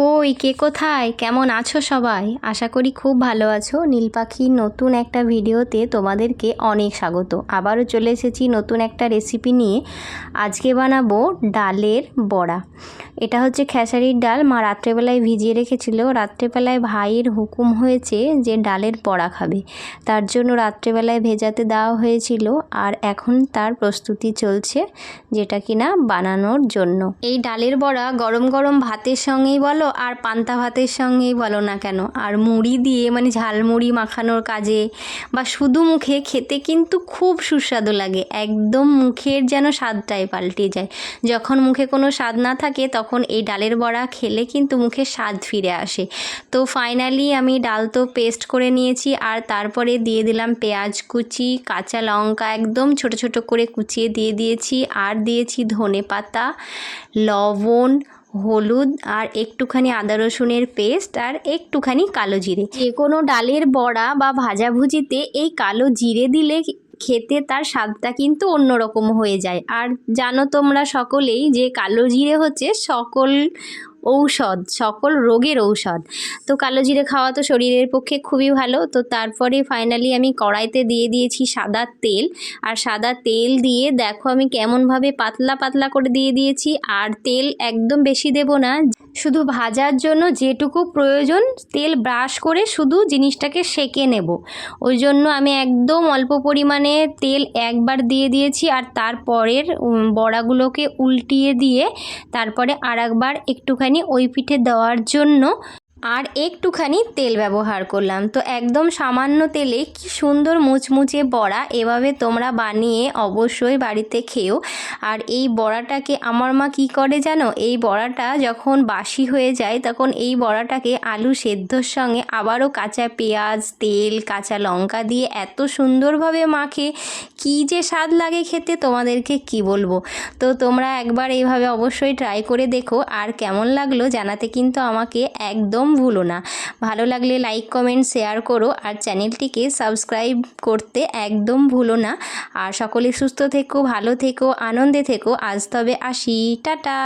কই, কে কোথায়? কেমন আছো সবাই? আশা করি খুব ভালো আছো। নীল পাখির নতুন একটা ভিডিওতে তোমাদেরকে অনেক স্বাগত। আবারও চলে এসেছি নতুন একটা রেসিপি নিয়ে। আজকে বানাবো ডালের বড়া। এটা হচ্ছে খেসারির ডাল। মা রাত্রেবেলায় ভিজিয়ে রেখেছিল। রাত্রেবেলায় ভাইয়ের হুকুম হয়েছে যে ডালের বড়া খাবে। তার জন্য রাত্রেবেলায় ভেজাতে দেওয়া হয়েছিল আর এখন তার প্রস্তুতি চলছে যেটা কিনা বানানোর জন্য। এই ডালের বড়া গরম গরম ভাতের সঙ্গেই বলো আর পান্তা ভাতের সঙ্গেই বলো না কেন? আর মুড়ি দিয়ে মানে ঝালমুড়ি মাখানোর কাজে বা শুধু মুখে খেতে কিন্তু খুব সুস্বাদু লাগে। একদম মুখের যেন স্বাদটাই পাল্টে যায়। যখন মুখে কোনো স্বাদ না থাকে, তখন এই ডালের বড়া খেলে কিন্তু মুখে স্বাদ ফিরে আসে। তো ফাইনালি আমি ডাল তো পেস্ট করে নিয়েছি আর তারপরে দিয়ে দিলাম পেঁয়াজ কুচি, কাঁচা লঙ্কা একদম ছোট ছোট করে কুচিয়ে দিয়ে দিয়েছি। আর দিয়েছি ধনে পাতা লবণ হলুদ আর একটুখানি আদা রসুনের পেস্ট আর একটুখানি কালো জিরে। যে কোনো ডালের বড়া বা ভাজাভুজিতে এই কালো জিরে দিলে খেতে তার স্বাদটা কিন্তু অন্যরকম হয়ে যায়। আর জানো তোমরা সকলেই যে কালো জিরে হচ্ছে সকল ঔষধ, সকল রোগের ঔষধ। তো কালো জিরে খাওয়া তো শরীরের পক্ষে খুবই ভালো। তো তারপরে ফাইনালি আমি কড়াইতে দিয়ে দিয়েছি সাদা তেল। আর সাদা তেল দিয়ে দেখো আমি কেমনভাবে পাতলা পাতলা করে দিয়ে দিয়েছি। আর তেল একদম বেশি দেব না। শুধু ভাজার জন্য যেটুকু প্রয়োজন, তেল ব্রাশ করে শুধু জিনিসটাকে সেকে নেব। ওই জন্য আমি একদম অল্প পরিমাণে তেল একবার দিয়ে দিয়েছি। আর তারপরের বড়াগুলোকে উল্টিয়ে দিয়ে তারপরে আর একবার একটুখানি ওই পিঠে দেওয়ার জন্য আর একটুখানি তেল ব্যবহার করলাম। তো একদম সামান্য তেলে কি সুন্দর মুচমুচে বড়া এভাবে তোমরা বানিয়ে অবশ্যই বাড়িতে খেও আর এই বড়াটাকে আমার মা কি করে জানো? এই বড়াটা যখন বাসি হয়ে যায় তখন এই বড়াটাকে আলু সেদ্ধর সঙ্গে আবারও কাঁচা পেঁয়াজ, তেল, কাঁচা লঙ্কা দিয়ে এত সুন্দরভাবে মাখে। কি যে স্বাদ লাগে খেতে, তোমাদেরকে কি বলব? তো তোমরা একবার এইভাবে অবশ্যই ট্রাই করে দেখো। আর কেমন লাগল জানাতে কিন্তু আমাকে একদম ভুলো না। ভালো লাগলে লাইক কমেন্ট শেয়ার করো আর চ্যানেলটিকে সাবস্ক্রাইব করতে একদম ভুলো না। আর সকলে সুস্থ থেকো, ভালো থেকো, আনন্দে থেকো। আজ তবে আসি। টাটা!